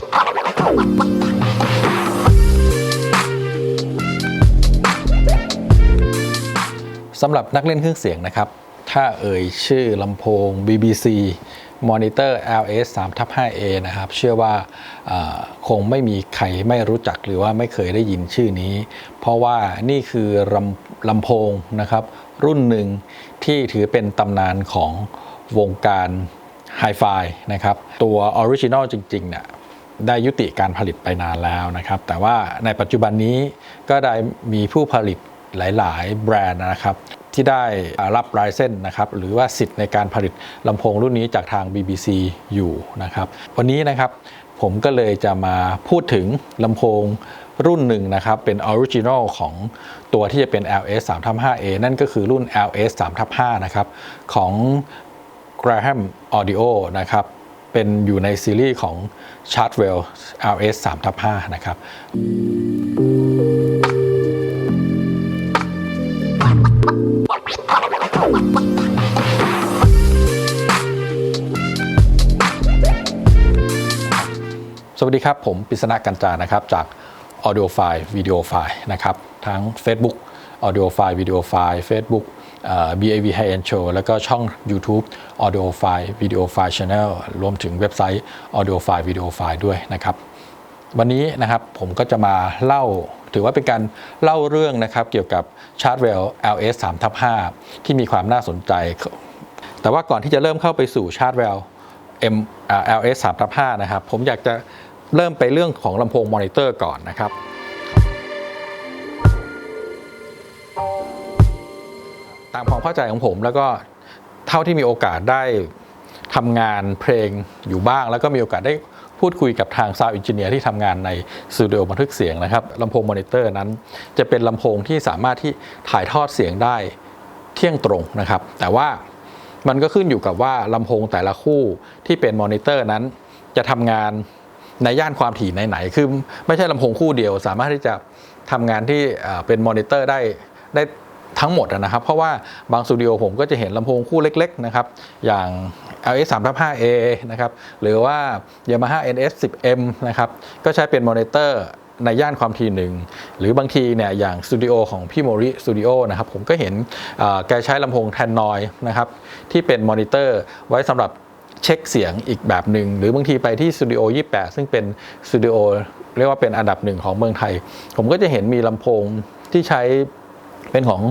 สำหรับนักเล่นเครื่องเสียงนะครับ ถ้าเอ่ยชื่อลำโพง BBC Monitor LS 3 5A นะครับ เชื่อว่าคงไม่มีใครไม่รู้จักหรือว่าไม่เคยได้ยินชื่อนี้ เพราะว่านี่คือลำลำโพงนะครับ รุ่นหนึ่งที่ถือเป็นตำนานของวงการไฮไฟนะครับ ตัวออริจินอลจริงๆเนี่ย ได้ยุติการผลิตไปนานแล้วนะครับ แต่ว่าในปัจจุบันนี้ก็ได้มีผู้ผลิตหลาย ๆ แบรนด์นะครับ ที่ได้รับลายเส้นนะครับ หรือว่าสิทธิ์ในการผลิตลำโพงรุ่นนี้จากทาง BBC อยู่นะครับ วันนี้นะครับผมก็เลยจะมาพูดถึงลำโพงรุ่นหนึ่งนะครับ เป็นออริจินอลของตัวที่จะเป็น LS 3 5 A นั่นก็คือรุ่น LS 3 5นะครับ ของ Graham Audio นะครับ เป็นอยู่ในซีรีส์ของ Chartwell LS 3 5นะครับสวัสดีครับ ผมปิษณะกัญจานะครับ จาก Audio File Video File นะครับ ทั้ง Facebook Audio File Video File Facebook BAV High End Show แล้วก็ช่อง YouTube Audio File Video File Channel รวมถึงเว็บไซต์ Audio File Video File ด้วยนะครับ วันนี้นะครับผมก็จะมาเล่าถือว่าเป็นการเล่าเรื่องนะครับเกี่ยวกับ Chartwell LS 3ทับ5ที่มีความน่าสนใจ แต่ว่าก่อนที่จะเริ่มเข้าไปสู่ Chartwell M อ่า LS 3ทับ5นะครับ ผมอยากจะเริ่มไปเรื่องของลำโพงมอนิเตอร์ก่อนนะครับ ตามความเข้าใจของผมแล้วก็เท่าที่มีโอกาสได้ทำงานเพลงอยู่บ้าง แล้วก็มีโอกาสได้พูดคุยกับทางซาวอินจิเนียร์ที่ทำงานในสตูดิโอบันทึกเสียงนะครับลำโพงมอนิเตอร์นั้น จะเป็นลำโพงที่สามารถที่ถ่ายทอดเสียงได้เที่ยงตรงนะครับ แต่ว่ามันก็ขึ้นอยู่กับว่าลำโพงแต่ละคู่ที่เป็นมอนิเตอร์นั้น จะทำงานในย่านความถี่ไหนๆคือไม่ใช่ลำโพงคู่เดียว สามารถที่จะทำงานที่เอ่อเป็นมอนิเตอร์ได้ได้ ทั้งหมดนะครับ เพราะว่าบางสตูดิโอผมก็จะเห็นลำโพงคู่เล็กๆนะครับอย่าง LS 3 5 A นะครับหรือว่า Yamaha NS 10 M นะครับก็ใช้เป็นมอนิเตอร์ในย่านความถี่หนึ่งหรือบางทีเนี่ยอย่างสตูดิโอของพี่โมริสตูดิโอนะครับผมก็เห็นแกใช้ลำโพงแทนนอยนะครับที่เป็นมอนิเตอร์ไว้สำหรับเช็คเสียงอีกแบบหนึ่งหรือบางทีไปที่สตูดิโอ 28 ซึ่งเป็นสตูดิโอเรียกว่าเป็นอันดับหนึ่งของเมืองไทย ผมก็จะเห็นมีลำโพงที่ใช้ เป็นของ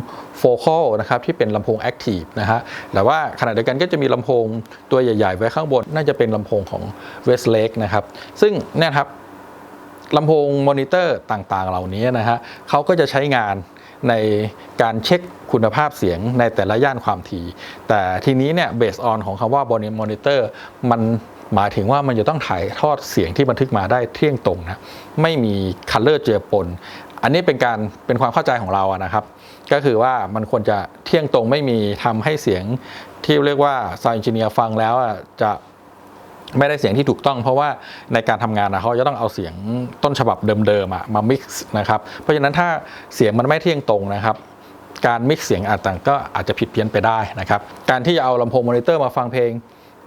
Focal นะครับที่เป็นลำโพง Active นะฮะแต่ว่าขณะเดียวกันก็จะมีลำโพงตัวใหญ่ ๆ ไว้ข้างบน น่าจะเป็นลำโพงของ Westlake นะครับ ซึ่งเนี่ยครับลำโพงมอนิเตอร์ต่างๆ เหล่านี้นะฮะเขาก็จะใช้งานในการเช็คคุณภาพเสียงในแต่ละย่านความถี่ แต่ทีนี้เนี่ยเบสออนของคำว่า body monitor มันหมายถึงว่ามันจะต้องถ่ายทอดเสียงที่บันทึกมาได้เที่ยงตรงนะ ไม่มีคัลเลอร์เจือปน อันนี้เป็นการเป็นความเข้าใจของเราอะนะครับ ก็คือว่ามันควรจะเที่ยงตรงไม่มีทำให้เสียงที่เรียกว่าซาวด์ n จิเนียร์ฟังแล้วจะไม่ได้เสียงที่ถูกต้องเพราะว่าในการทำงานนะเขาจะต้องเอาเสียงต้นฉบับเดิมๆอะมา mix นะครับ เพราะฉะนั้นถ้าเสียงมันไม่เที่ยงตรงนะครับ การมิกซ์เสียงอาจต่างก็อาจจะผิดเพี้ยนไปได้นะครับ การที่จะเอาลำโพงมอนิเตอร์มาฟังเพลง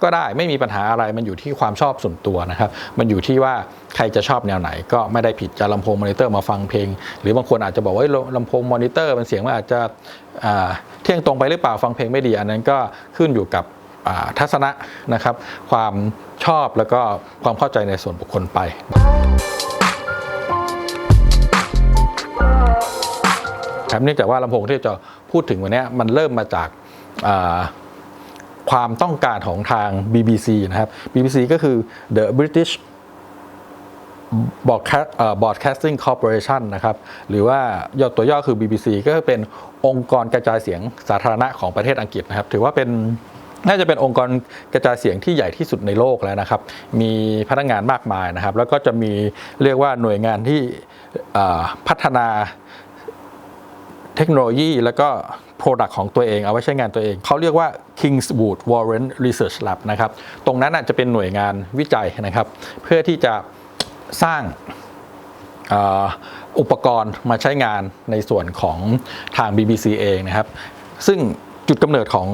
ก็ได้ไม่มีปัญหาอะไรมันอยู่ที่ความชอบส่วนตัวนะครับ มันอยู่ที่ว่าใครจะชอบแนวไหน ก็ไม่ได้ผิดจะลำโพงมอนิเตอร์มาฟังเพลง หรือบางคนอาจจะบอกว่าลำโพงมอนิเตอร์มันเสียงมันอาจจะเที่ยงตรงไปหรือเปล่าฟังเพลงไม่ดีอันนั้นก็ขึ้นอยู่กับทัศนะนะครับ ความชอบแล้วก็ความเข้าใจในส่วนบุคคลไปครับเนื่องจากว่าลำโพงที่จะพูดถึงวันนี้มันเริ่มมาจาก ความต้องการของทาง BBC นะครับ BBC ก็คือ The British Broadcasting Corporation นะครับ หรือว่าย่อตัวย่อคือ BBC ก็เป็นองค์กรกระจายเสียงสาธารณะของประเทศอังกฤษนะครับ ถือว่าเป็นน่าจะเป็นองค์กรกระจายเสียงที่ใหญ่ที่สุดในโลกแล้วนะครับ มีพนักงานมากมายนะครับ แล้วก็จะมีเรียกว่าหน่วยงานที่พัฒนาเทคโนโลยี แล้วก็ Product ของตัวเองเอาไว้ใช้งานตัวเอง เขาเรียกว่า Kingswood Warren Research Lab นะครับตรงนั้นอาจจะเป็นหน่วยงานวิจัยนะครับ เพื่อที่จะสร้างอุปกรณ์มาใช้งานในส่วนของทาง BBC เองนะครับ ซึ่งจุดกำเนิดของ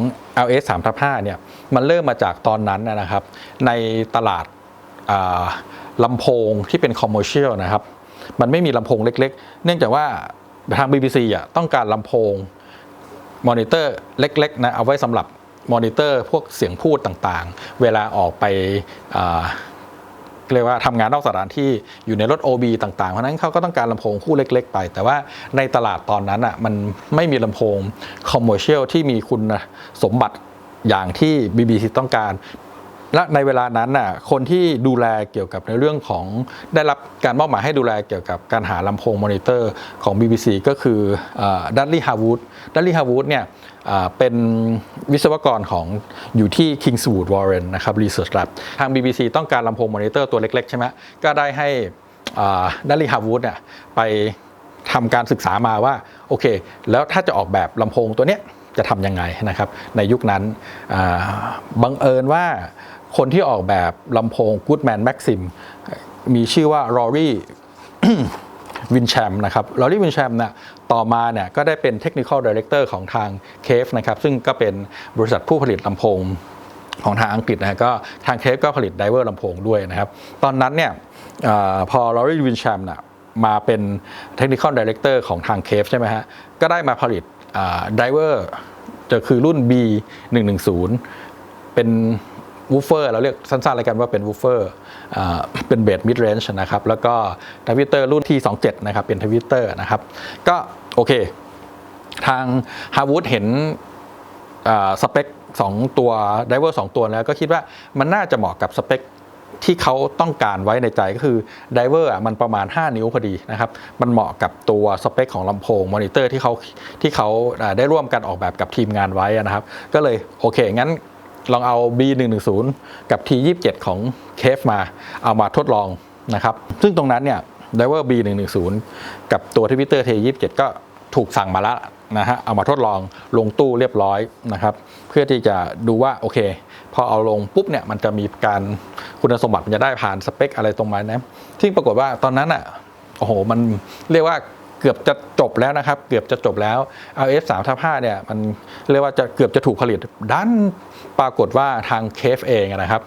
LS 3 5เนี่ยมันเริ่มมาจากตอนนั้นนะครับ ในตลาดาลำโพงที่เป็นคอมเมอร์เชียลนะครับ มันไม่มีลำโพงเล็ก ๆ เนื่องจากว่าทาง BBC อะต้องการลำโพง มอนิเตอร์เล็กๆนะเอาไว้สำหรับมอนิเตอร์พวกเสียงพูดต่างๆ เวลาออกไปเรียกว่าทำงานนอกสถานที่อยู่ในรถ OB ต่างๆ เพราะฉะนั้นเขาก็ต้องการลำโพงคู่เล็ก ๆ ไป แต่ว่าในตลาดตอนนั้นอะมันไม่มีลำโพงคอมเมอร์เชียลที่มีคุณสมบัติอย่างที่ BBC ต้องการ และในเวลานั้นน่ะคนที่ดูแลเกี่ยวกับในเรื่องของได้รับการมอบหมายให้ดูแลเกี่ยวกับการหาลำโพงมอนิเตอร์ของ BBC ก็คือดัตลี่ฮาวูดดัตลี่ฮาวูดเนี่ยเป็นวิศวกรของอยู่ที่ Kingswood Warren นะครับ Research Lab ทาง BBC ต้องการลำโพงมอนิเตอร์ตัวเล็ก ๆ ใช่ไหมก็ได้ให้ดัตลี่ฮาวูดเนี่ยไปทำการศึกษามาว่า โอเค แล้วถ้าจะออกแบบลำโพงตัวเนี้ยจะทำยังไงนะครับ ในยุคนั้นบังเอิญว่า คนที่ออกแบบลำโพง Goodman Maxim มีชื่อว่า Rory วินแชมนะครับลอรี่วินแชมเนี่ยต่อมาเนี่ยก็ได้เป็น Technical Director ของทาง c a v e นะครับซึ่งก็เป็นบริษัทผู้ผลิตลำโพงของทางอังกฤษนะก็ทาง c a v e ก็ผลิตไดเวอร์ลำโพงด้วยนะครับ ตอนนั้นเนี่ยอพอลอรี่วินแชมน่ะมาเป็น Technical Director ของทาง c a v e ใช่ไหมฮะ ก็ได้มาผลิตไดเวอร์จะคือรุ่น B 1 1 0เป็น วูฟเฟอร์เราเรียกสั้นๆอะไรกันว่าเป็นวูฟเฟอร์เป็นเบสมิดเรนจ์นะครับ แล้วก็ทวิตเตอร์รุ่นที่ 27 นะครับ เป็นทวิตเตอร์นะครับ ก็โอเค ทางฮาวูดเห็นสเปคสองตัวไดเวอร์สองตัวแล้วก็คิดว่ามันน่าจะเหมาะกับสเปคที่เขาต้องการไว้ในใจก็คือไดเวอร์มันประมาณ 5 นิ้วพอดีนะครับ มันเหมาะกับตัวสเปคของลำโพงมอนิเตอร์ที่เขาที่เขาได้ร่วมกันออกแบบกับทีมงานไว้นะครับ ก็เลยโอเคงั้น ลองเอา B110 กับ T27 ของเคฟมาเอามาทดลองนะครับ ซึ่งตรงนั้นเนี่ยไดเวอร์ B110 กับตัวทวิตเตอร์ T27 ก็ถูกสั่งมาแล้วนะฮะเอามาทดลองลงตู้เรียบร้อยนะครับ เพื่อที่จะดูว่าโอเค พอเอาลงปุ๊บเนี่ยมันจะมีการคุณสมบัติมันจะได้ผ่านสเปคอะไรตรงมานะซึ่งปรากฏว่าตอนนั้นอะโอ้โหมันเรียกว่าเกือบจะ แล้วนะครับ เกือบจะจบแล้ว LS 3ทับ5เนี่ยมันเรียกว่าจะเกือบจะถูกผลิตดันปรากฏว่าทางเคฟเองนะครับ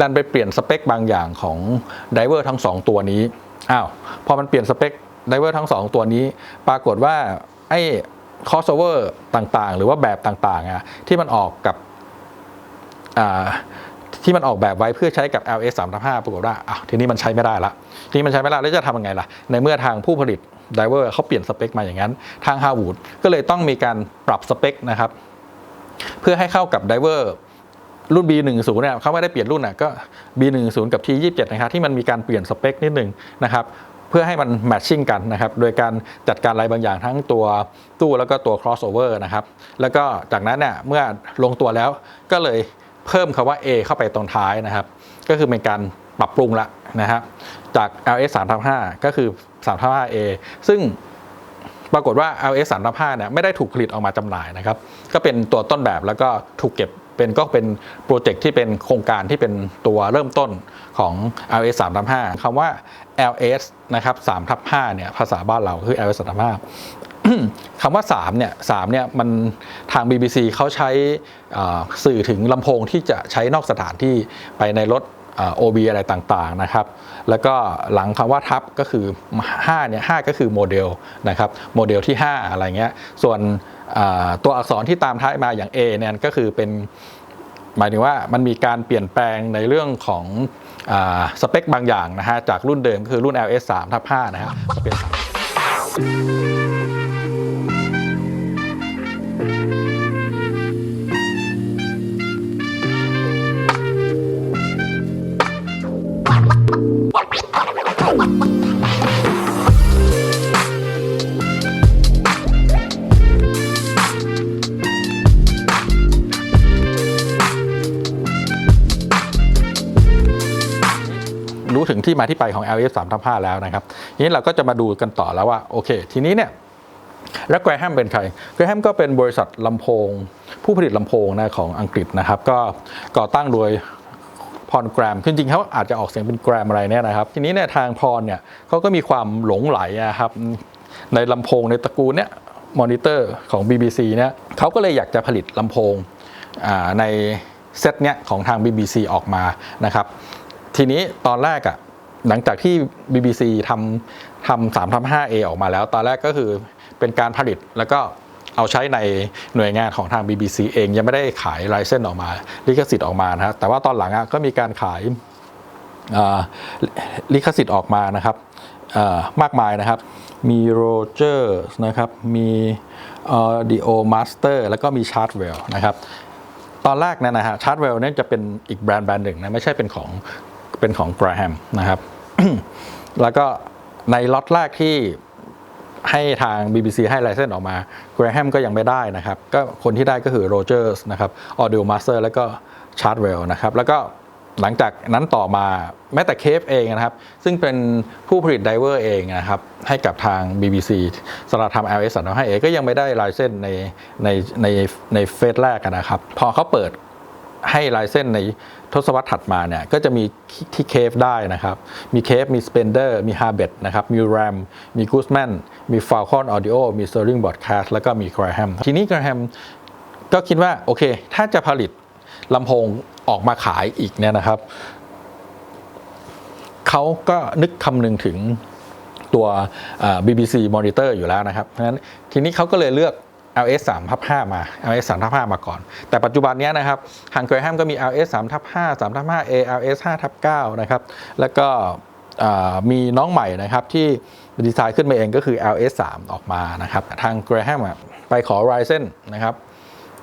ดันไปเปลี่ยนสเปคบางอย่างของไดเวอร์ทั้ง 2 ตัวนี้อ้าวพอมันเปลี่ยนสเปคไดเวอร์ทั้ง 2 ตัวนี้ ปรากฏว่าไอ้คอสเวอร์ต่างๆ หรือว่าแบบต่างๆอะที่มันออกกับอ่าที่มันออกแบบไว้เพื่อใช้กับ LS 3 5ปรากฏว่าอ้าวทีนี้มันใช้ไม่ได้ละทีนี้มันใช้ไม่ได้แล้วจะทำยังไงล่ะ ในเมื่อทางผู้ผลิต ไดเวอร์เขาเปลี่ยนสเปคมาอย่างนั้น ทางฮาวูดก็เลยต้องมีการปรับสเปคนะครับ เพื่อให้เข้ากับไดเวอร์รุ่น B10 เนี่ยเขาไม่ได้เปลี่ยนรุ่นอะก็ B10 กับ T27 นะครับที่มันมีการเปลี่ยนสเปคนิดหนึ่งนะครับเพื่อให้มันแมทชิ่งกันนะครับ โดยการจัดการอะไรบางอย่างทั้งตัวตู้แล้วก็ตัว crossover นะครับ แล้วก็จากนั้นเนี่ยเมื่อลงตัวแล้วก็เลยเพิ่มคำว่า A เข้าไปตรงท้ายนะครับ ก็คือเป็นการ ปรับปรุงละนะครับจาก LS 3 5ก็คือ3 5 A ซึ่งปรากฏว่า LS 3 5เนี่ยไม่ได้ถูกผลิตออกมาจำหน่ายนะครับ ก็เป็นตัวต้นแบบแล้วก็ถูกเก็บเป็นก็เป็นโปรเจกต์ที่เป็นโครงการที่เป็นตัวเริ่มต้นของ LS 3 5คำว่า LS นะครับ3ทับ5เนี่ยภาษาบ้านเราคือ LS 3 5คำว่า3เนี่ย3เนี่ยมันทาง BBC เขาใช้สื่อถึงลำโพงที่จะใช้นอกสถานที่ไปในรถ โ OB อะไรต่างๆนะครับ แล้วก็หลังคำว่าทับก็คือ5เนี่ย5ก็คือโมเดลนะครับ โมเดลที่ 5 อะไรเงี้ย ส่วนตัวอักษรที่ตามท้ายมาอย่าง A เนี่ยก็คือเป็นหมายถึงว่ามันมีการเปลี่ยนแปลงในเรื่องของสเปคบางอย่างนะฮะจากรุ่นเดิมคือรุ่น LS 3ทับ5นะฮะจะเป็ ที่มาที่ไปของ LS 3ทับ5แล้วนะครับทีนี้เราก็จะมาดูกันต่อแล้วว่าโอเค ทีนี้เนี่ยแล้วแกรแฮมเป็นใคร แกรแฮมก็เป็นบริษัทลำโพง ผู้ผลิตลำโพงนะของอังกฤษนะครับ ก็ก่อตั้งโดยพรแกรมคือจริงๆเขาอาจจะออกเสียงเป็นแกรมอะไรเนี่ยนะครับ ทีนี้เนี่ยทางพรเนี่ยเขาก็มีความหลงไหลอะครับในลำโพงในตระกูลเนี่ยมอนิเตอร์ของ BBC เนี่ยเขาก็เลยอยากจะผลิตลำโพงในเซตเนี้ยของทาง BBC ออกมานะครับ ทีนี้ตอนแรกอะ หลังจากที่ BBC ทำทำ3ทำ 5A ออกมาแล้ว ตอนแรกก็คือเป็นการผลิตแล้วก็เอาใช้ในหน่วยงานของทาง BBC เองยังไม่ได้ขายไลเซนออกมา ลิขสิทธิ์ออกมานะฮะแต่ว่าตอนหลังก็มีการขายาลิขสิทธิ์ออกมานะครับมากมายนะครับ มีโรเจอร์นะครับ มีดิโอมาสเตอร์แล้วก็มีชาร์ตเวลนะครับ ตอนแรกเนี่ยนะฮะชาร์ตเวลเนี่ยจะเป็นอีกแบรนด์แบรนด์หนึ่งนะ ไม่ใช่เป็นของ เป็นของ Graham นะครับ แล้วก็ในล็อตแรกที่ให้ทาง BBC ให้ไลเซนส์ออกมา Graham ก็ยังไม่ได้นะครับ ก็คนที่ได้ก็คือ Rogers นะครับ Audio Master แล้วก็ Chartwell นะครับ แล้วก็หลังจากนั้นต่อมาแม้แต่เคฟเองนะครับ ซึ่งเป็นผู้ผลิตไดเวอร์เองนะครับ ให้กับทาง BBC สำหรับทำ LS 3 5 A ก็ยังไม่ได้ไลเซนส์ในในในในเฟสแรกนะครับ พอเขาเปิด ให้ลายเส้นในทศวรรษถัดมาเนี่ยก็จะมีที่เคฟได้นะครับ มีเคฟมีสเปนเดอร์มีฮาร์เบตนะครับ มีแรมมีกูสแมนมีฟ a l คอนออดิโอมีเตอร์ลิงบอร์ดแคสแล้วก็มีกรแฮมทีนี้กรแฮมก็คิดว่า โอเค ถ้าจะผลิตลำโพงออกมาขายอีกเนี่ยนะครับ เขาก็นึกคำนึงถึงตัว BBC Monitor อยู่แล้วนะครับเพราะฉะนั้นทีนี้เขาก็เลยเลือก LS 3ทับ5มา LS 3ทับ5มาก่อน แต่ปัจจุบันนี้นะครับทางเกรแฮมก็มี LS 3ทับ5 3ทับ 5 A LS 5ทับ9นะครับ แล้วก็มีน้องใหม่นะครับที่ดีไซน์ขึ้นมาเองก็คือ LS 3ออกมานะครับ ทางเกรแฮมไปขอ Ryzen นะครับ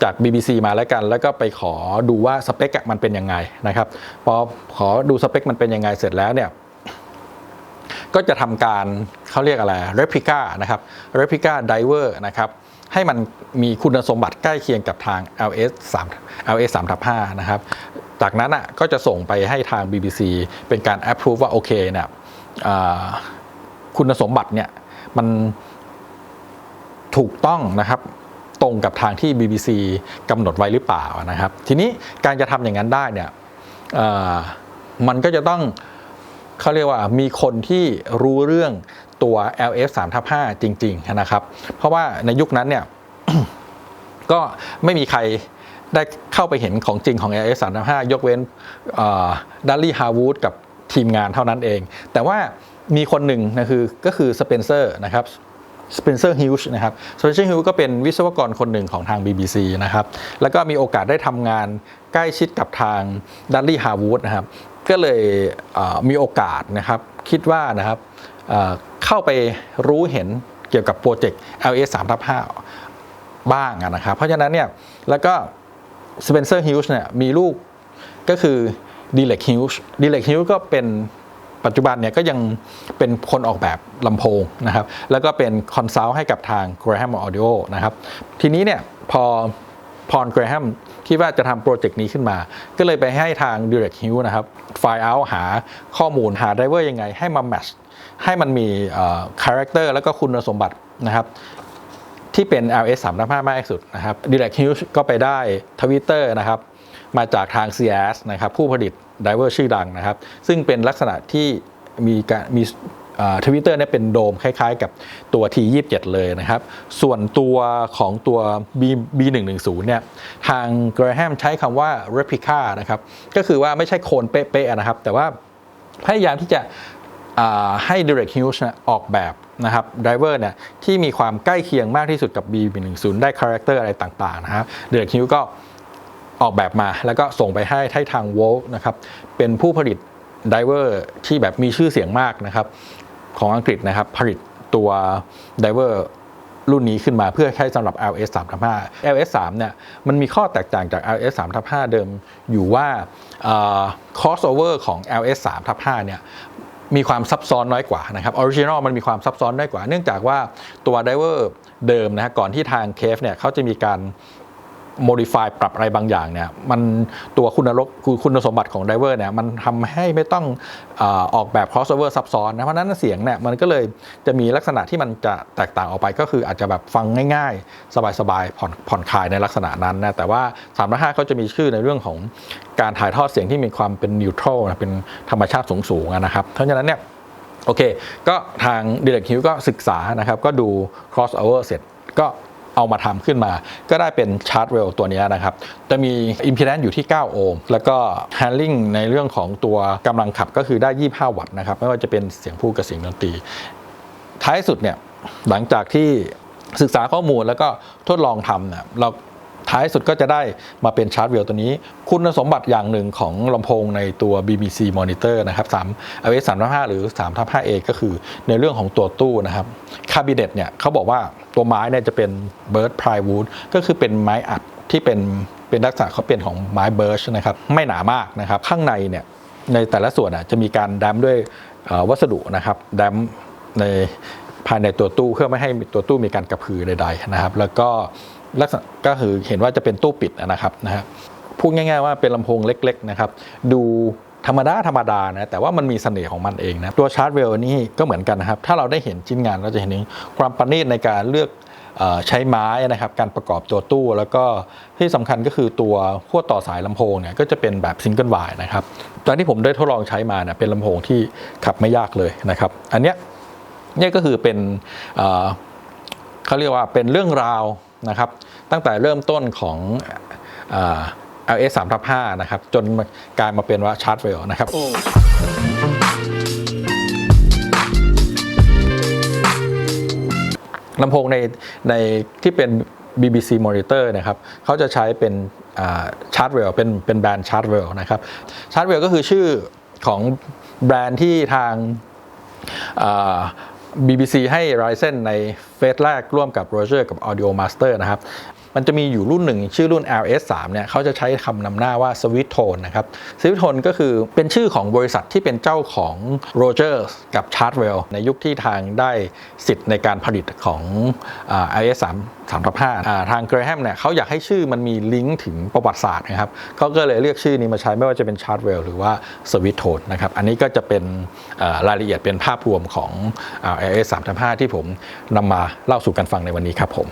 จาก BBC มาแล้วกัน แล้วก็ไปขอดูว่าสเปคมันเป็นยังไงนะครับ พอขอดูสเปคมันเป็นยังไงเสร็จแล้วเนี่ยก็จะทำการเขาเรียกอะไร replica นะครับ replica diver นะครับ ให้มันมีคุณสมบัติใกล้เคียงกับทาง LS 3 LS 3ทับ5นะครับ จากนั้นอะก็จะส่งไปให้ทาง BBC เป็นการ approve ว่าโอเคเนี่ยคุณสมบัติเนี่ยมันถูกต้องนะครับตรงกับทางที่ BBC กำหนดไว้หรือเปล่านะครับ ทีนี้การจะทำอย่างนั้นได้เนี่ยมันก็จะต้องเขาเรียกว่ามีคนที่รู้เรื่อง ตัว LF 3ทับ5จริง ๆ นะครับ เพราะว่าในยุคนั้นเนี่ยก็ไม่มีใครได้เข้าไปเห็นของจริงของ LF 3ทับ5ยกเว้นดัลลี่ฮาวูดกับทีมงานเท่านั้นเอง แต่ว่ามีคนหนึ่งนะคือก็คือสเปนเซอร์นะครับสเปนเซอร์ฮิวช์นะครับสเปนเซอร์ฮิวก็เป็นวิศวกรคนหนึ่งของทาง BBC นะครับ แล้วก็มีโอกาสได้ทำงานใกล้ชิดกับทางดัลลี่ฮาวูดนะครับ ก็เลยมีโอกาสนะครับ คิดว่านะครับ เข้าไปรู้เห็นเกี่ยวกับโปรเจกต์ LS 3ทับ5บ้างนะครับ เพราะฉะนั้นเนี่ยแล้วก็สเปนเซอร์ฮิวช์เนี่ยมีลูกก็คือดีเล็กฮิวช์ดีเล็กฮิวก็เป็นปัจจุบันเนี่ยก็ยังเป็นคนออกแบบลำโพงนะครับ แล้วก็เป็นคอนซัลท์ให้กับทาง Graham Audio นะครับ ทีนี้เนี่ยพอพร Graham คิดว่าจะทำโปรเจกต์นี้ขึ้นมา ก็เลยไปให้ทาง Direct h i l นะครับ ไฟล์เอาหาข้อมูลหาไดเวอร์ยังไงให้มาแมช ให้มันมีคาแรคเตอร์แล้วก็คุณสมบัตินะครับที่เป็น LS 3 5มากที่สุดนะครับ Direct h i l ก็ไปได้ทวิตเตอร์นะครับ มาจากทาง CS นะครับผู้ผลิตไดเวอร์ชื่อดังนะครับ ซึ่งเป็นลักษณะที่มีการมีทวิตเตอร์เนี่ยเป็นโดมคล้ายๆ กับตัว T27 เลยนะครับ ส่วนตัวของตัว B B110 เนี่ยทาง Graham ใช้คำว่า replica นะครับ ก็คือว่าไม่ใช่โคนเป๊ะๆนะครับ แต่ว่าพยายามที่จะ ให้ Direct Hughes ออกแบบนะครับไดเวอร์เนี่ยที่มีความใกล้เคียงมากที่สุดกับ B110 ได้คาแรคเตอร์อะไรต่างๆนะครับ Direct Hughes ก็ออกแบบมาแล้วก็ส่งไปให้ให้ทาง w o l นะครับเป็นผู้ผลิตไดเวอร์ที่แบบมีชื่อเสียงมากนะครับของอังกฤษนะครับผลิตตัวไดเวอร์รุ่นนี้ขึ้นมาเพื่อใช้สำหรับ LS35 LS 3เนี่ยมันมีข้อแตกต่างจาก LS35 เดิมอยู่ว่า crossover ของ LS35 เนี่ย มีความซับซ้อนน้อยกว่านะครับออริจินอลมันมีความซับซ้อนน้อยกว่า เนื่องจากว่าตัวไดเวอร์เดิมนะฮะก่อนที่ทางเคฟเนี่ยเขาจะมีการ modify ปรับอะไรบางอย่างเนี่ยมันตัวคุณลกคือคุณสมบัติของไดเวอร์เนี่ยมันทำให้ไม่ต้องอออกแบบ crossover ซับซ้อนนะเพราะนั้นเสียงเนี่ยมันก็เลยจะมีลักษณะที่มันจะแตกต่างออกไปก็คืออาจจะแบบฟังง่ายๆ สบายๆผ่อนผ่อนคลายในลักษณะนั้นนะแต่ว่า3าม5เขาจะมีชื่อในเรื่องของการถ่ายทอดเสียงที่มีความเป็นนิวทรัลเป็นธรรมชาติสูงๆนะครับเพราะฉะนั้นเนี่ยโอเค ก็ทาง Direct h i l ก็ศึกษานะครับ ก็ดู crossover เสร็จก็ เอามาทำขึ้นมา ก็ได้เป็นชาร์จเวลตัวนี้นะครับ จะมี impedance อยู่ที่ 9 โอห์ม แล้วก็ handling ในเรื่องของตัวกำลังขับก็คือได้ 25 วัตต์นะครับ ไม่ว่าจะเป็นเสียงพูดกับเสียงดนตรี ท้ายสุดเนี่ยหลังจากที่ศึกษาข้อมูลแล้วก็ทดลองทำเนี่ยเรา ท้ายสุดก็จะได้มาเป็นชาร์จเวลตัวนี้ คุณสมบัติอย่างหนึ่งของลำโพงในตัว BBC Monitor นะครับ3 LS 3 5 หรือ3 5 A ก็คือในเรื่องของตัวตู้นะครับคาบิเนตเนี่ยเขาบอกว่าตัวไม้เนี่ยจะเป็น Bird Plywood ก็คือเป็นไม้อัดที่เป็นเป็นลักษณะเขาเป็นของไม้เบิร์ชนะครับไม่หนามากนะครับข้างในเนี่ยในแต่ละส่วนจะมีการดัมด้วยวัสดุนะครับดัมในภายในตัวตู้เพื่อไม่ให้ตัวตู้มีการกระพือใดๆนะครับ แล้วก็ ลักษณะก็คือเห็นว่าจะเป็นตู้ปิดนะครับนะฮะพูดง่าย ๆ ว่าเป็นลำโพงเล็กๆนะครับดูธรรมดาธรรมดานะแต่ว่ามันมีเสน่ห์ของมันเองนะตัวชาร์จเวลนี่ก็เหมือนกันนะครับ ถ้าเราได้เห็นชิ้นงานเราจะเห็นความประณีตในการเลือกใช้ไม้นะครับการประกอบตัวตู้ แล้วก็ที่สำคัญก็คือตัวขั้วต่อสายลำโพงเนี่ยก็จะเป็นแบบซิงเกิลไวน์นะครับตอนที่ผมได้ทดลองใช้มาเนี่ยเป็นลำโพงที่ขับไม่ยากเลยนะครับ อันเนี้ยนี่ก็คือเป็นเขาเรียกว่าเป็นเรื่องราว นะครับ ตั้งแต่เริ่มต้นของเอ่อ LS 3 5 5นะครับ จนกลายมาเป็นว่าชาร์จเวลนะครับลำโพงในในที่เป็น BBC Monitor นะครับเขาจะใช้เป็นชาร์จเวลเป็นเป็นแบรนด์ชาร์จเวลนะครับชาร์จเวลก็คือชื่อของแบรนด์ที่ทางอ่า BBC ให้ Ryzen ในเฟสแรกร่วมกับ Roger กับ Audio Master นะครับ มันจะมีอยู่รุ่นหนึ่ง ชื่อรุ่น LS3 เนี่ยเขาจะใช้คำนำหน้าว่า Sweet Tone นะครับ Sweet Tone ก็คือเป็นชื่อของบริษัทที่เป็นเจ้าของ Roger กับ Chartwell ในยุคที่ทางได้สิทธิ์ในการผลิตของอ่า LS3 3ทับ5อ่าทาง Graham เนี่ยเขาอยากให้ชื่อมันมีลิงก์ถึงประวัติศาสตร์นะครับเขาก็เลยเรียกชื่อนี้มาใช้ไม่ว่าจะเป็น Chartwell หรือว่า Sweet Tone นะครับอันนี้ก็จะเป็นรายละเอียดเป็นภาพรวมของอ่า LS 3 5 ที่ผมนำมาเล่าสู่กันฟังในวันนี้ครับผม